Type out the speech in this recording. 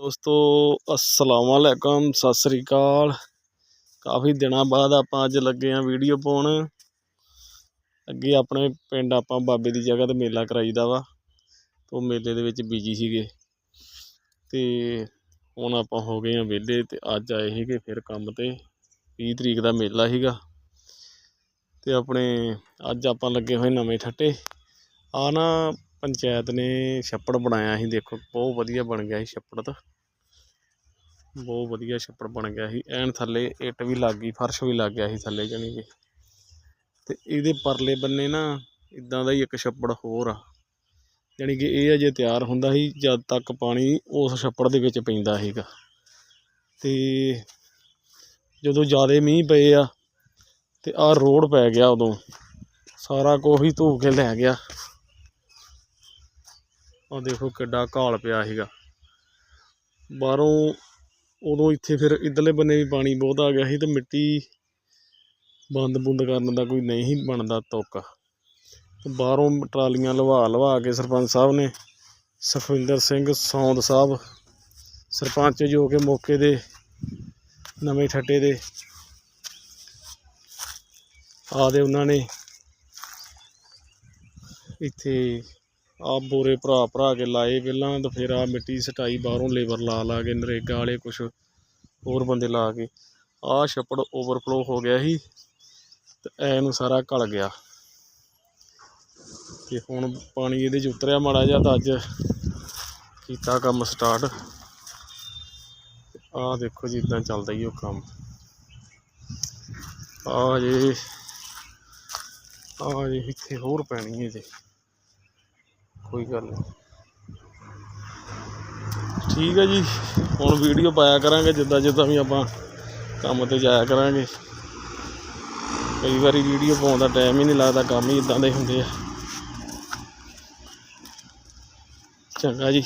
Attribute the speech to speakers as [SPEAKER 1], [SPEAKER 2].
[SPEAKER 1] ਦੋਸਤੋ, ਅਸਲਾਮ ਵਾਲੇਕਮ ਸਤਿ ਸ੍ਰੀ ਅਕਾਲ। ਕਾਫੀ ਦਿਨਾਂ ਬਾਅਦ ਆਪਾਂ ਅੱਜ ਲੱਗੇ ਆ ਵੀਡੀਓ ਪਾਉਣ। ਅੱਗੇ ਆਪਣੇ ਪਿੰਡ ਆਪਾਂ ਬਾਬੇ ਦੀ ਜਗ੍ਹਾ ਤੇ ਮੇਲਾ ਕਰਾਈਦਾ ਵਾ ਉਹ ਮੇਲੇ ਦੇ ਵਿੱਚ ਬਿਜ਼ੀ ਸੀਗੇ। ਤੇ ਹੁਣ ਆਪਾਂ ਹੋ ਗਏ ਆ ਵਿਹਲੇ ਤੇ ਅੱਜ ਆਏ ਸੀਗੇ ਫਿਰ ਕੰਮ ਤੇ 20 ਤਰੀਕ ਦਾ ਮੇਲਾ ਸੀਗਾ। ਤੇ ਆਪਣੇ ਅੱਜ ਆਪਾਂ ਲੱਗੇ ਹੋਏ ਨਵੇਂ ਠੱਟੇ। ਆ ਨਾ ਪੰਚਾਇਤ ਨੇ ਛੱਪੜ ਬਣਾਇਆ ਸੀ, ਦੇਖੋ ਬਹੁਤ ਵਧੀਆ ਬਣ ਗਿਆ ਸੀ ਛੱਪੜ ਤਾਂ। ਬਹੁਤ ਵਧੀਆ ਛੱਪੜ ਬਣ ਗਿਆ ਸੀ। ਐਨ ਥੱਲੇ ਇੱਟ ਵੀ ਲੱਗ ਗਈ, ਫਰਸ਼ ਵੀ ਲੱਗ ਗਿਆ ਸੀ ਥੱਲੇ ਜਾਣੀ ਕਿ। ਤੇ ਇਹਦੇ ਪਰਲੇ ਬੰਨੇ ਨਾ ਇਦਾਂ ਦਾ ਹੀ ਇੱਕ ਛੱਪੜ ਹੋਰ ਆ। ਜਾਣੀ ਕਿ ਇਹ ਅਜੇ ਤਿਆਰ ਹੁੰਦਾ ਸੀ, ਜਦ ਤੱਕ ਪਾਣੀ ਉਸ ਛੱਪੜ ਦੇ ਵਿੱਚ ਪੈਂਦਾ ਸੀਗਾ। ਤੇ ਜਦੋਂ ਜ਼ਿਆਦਾ ਮੀਂਹ ਪਏ ਆ, ਤੇ ਆਹ ਰੋਡ ਪੈ ਗਿਆ ਉਦੋਂ। ਸਾਰਾ ਕੁਛ ਹੀ ਧੋ ਕੇ ਲੈ ਗਿਆ। ਆਹ ਦੇਖੋ ਕਿੱਡਾ ਘਾਲ ਪਿਆ ਸੀਗਾ। ਬਾਹਰੋਂ ਉਦੋਂ ਇੱਥੇ ਫਿਰ ਇਧਰਲੇ ਬੰਨੇ ਵੀ ਪਾਣੀ ਬਹੁਤ ਆ ਗਿਆ ਸੀ ਤੇ ਮਿੱਟੀ ਬੰਦ ਬੁੰਦ ਕਰਨ ਦਾ ਕੋਈ ਨਹੀਂ ਬਣਦਾ ਤੋਕਾ। ਤੇ ਬਾਹਰੋਂ ਟਰਾਲੀਆਂ ਲਵਾ ਲਵਾ ਕੇ ਸਰਪੰਚ ਸਾਹਿਬ ਨੇ, ਸੁਖਵਿੰਦਰ ਸਿੰਘ ਸੌਂਦ ਸਾਹਿਬ, ਸਰਪੰਚ ਜੋ ਕਿ ਮੌਕੇ ਦੇ, ਨਵੇਂ ਠੱਟੇ ਦੇ ਆਦੇ ਉਹਨਾਂ ਨੇ ਇੱਥੇ ਆ ਬੋਰੇ ਭਰਾ ਭਰਾ ਕੇ ਲਾਏ ਪਹਿਲਾਂ ਤਾਂ ਫਿਰ ਆ ਮਿੱਟੀ ਸਟਾਈ ਬਾਹਰੋਂ ਲੇਬਰ ਲਾ ਲਾ ਕੇ, ਨਰੇਗਾ ਵਾਲੇ ਕੁਛ ਹੋਰ ਬੰਦੇ ਲਾ ਕੇ। ਆ ਛੱਪੜ ਓਵਰਫਲੋ ਹੋ ਗਿਆ ਸੀ ਤੇ ਐ ਨੂੰ ਸਾਰਾ ਘਲ ਗਿਆ। ਤੇ ਹੁਣ ਪਾਣੀ ਇਹਦੇ 'ਚ ਉਤਰਿਆ ਮਾੜਾ ਜਿਹਾ ਤਾਂ ਅੱਜ ਕੀਤਾ ਕੰਮ ਸਟਾਰਟ ਆਹ ਦੇਖੋ ਜੀ ਇਦਾਂ ਚੱਲਦਾ ਹੀ ਉਹ ਕੰਮ। ਆ ਜੇ ਆ ਜੇ ਇੱਥੇ ਹੋਰ ਪੈਣੀ ਹੈ ਜੇ ਕੋਈ ਗੱਲ ਨਹੀਂ। ਠੀਕ ਹੈ ਜੀ, ਹੁਣ ਵੀਡੀਓ ਪਾਇਆ ਕਰਾਂਗੇ, ਜਿੱਦਾਂ ਜਿੱਦਾਂ ਵੀ ਆਪਾਂ ਕੰਮ ਤੇ ਜਾਇਆ ਕਰਾਂਗੇ। ਕਈ ਵਾਰੀ ਵੀਡੀਓ ਪਾਉਣ ਦਾ ਟਾਈਮ ਹੀ ਨਹੀਂ ਲੱਗਦਾ, ਕੰਮ ਹੀ ਇਦਾਂ ਦੇ ਹੁੰਦੇ ਆ। ਚੰਗਾ ਜੀ।